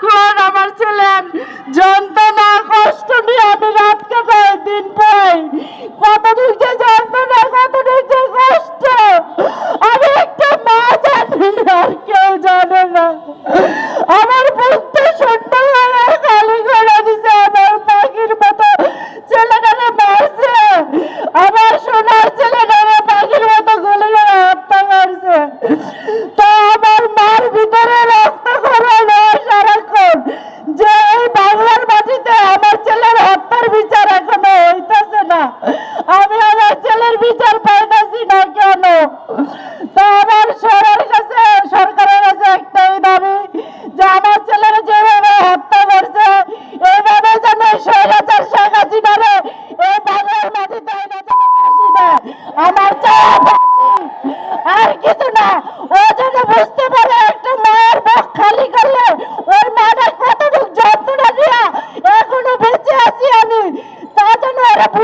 সারাক্ষণ আমার ছেলের যন্ত্রণা কষ্ট নিয়ে আমি রাত কাটাই দিন পাই কতটুক যে যন্ত্রণা কতটুক যে কষ্ট। আমি একটা মা জানি আর কেউ জানে না। আমার বুকটা শূন্য হয়ে খালি করে দিছে, আমার পাখির মতো। ছেলেটারে মারছে। আমার সোনার ছেলেটারে পাখির মতো গলে গলে হত্যা করছে তো আমার মার ভিতরে রক্ত খোলানো সারাক্ষণ যে এই বাংলার মাটিতে আমার ছেলের হত্যার বিচার এখনও হইতেছে না আমি আমার ছেলের বিচার পাইতেছি না কেন? তো আমার সরের কাছে, সরকারের কাছে একটাই দাবি যে আমার ছেলের যেভাবে হত্যা করছে এইভাবে যেন স্বৈরাচার শেখ হাসিনারে এই বাংলার মাটিতে আমার চাওয়া আর কিছু না ও যেন বুঝতে পারে একটা মায়ের বুক খালি করলে ওর মাটা কতটুক যন্ত্রণা দিয়া এখনও বেঁচে আছি আমি তা যেন ওরা বুঝাই দেওয়া হয় এই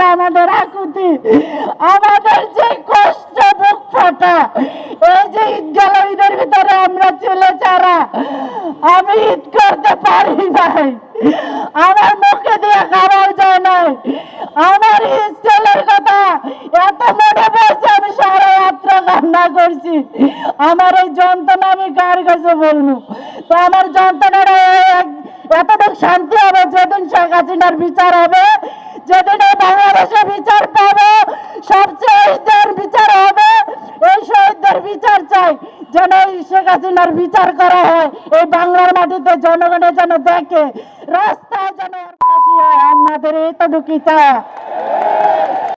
কষ্টটা আমাদের আকুতি। আমাদের যে কষ্ট ফাটা এই যে ঈদ গেল, ঈদের ভিতরে আমরা ছেলে চারা আমি ঈদ করতে পারি নাই। আমার মুখে দিয়ে খাবার যায় নাই। আমার ঈদ কথা এত মনে পড়ছে, আমি সারা রাত্র কান্না করছি। আমার এই যন্ত্রণা আমি কার কাছে বলব? তো আমার যন্ত্রণাটা এতটুকু শান্তি হবে, যেদিন শেখ হাসিনার বিচার হবে যেদিন বাংলাদেশে বিচার পাবে সবচেয়ে বিচার হবে। এই শহীদদের বিচার চাই, যেন এই শেখ হাসিনার বিচার করা হয়। এই বাংলার মাটিতে জনগণের যেন দেখে, রাস্তায় যেন আমাদের আমাদের এইটুকুই চাওয়া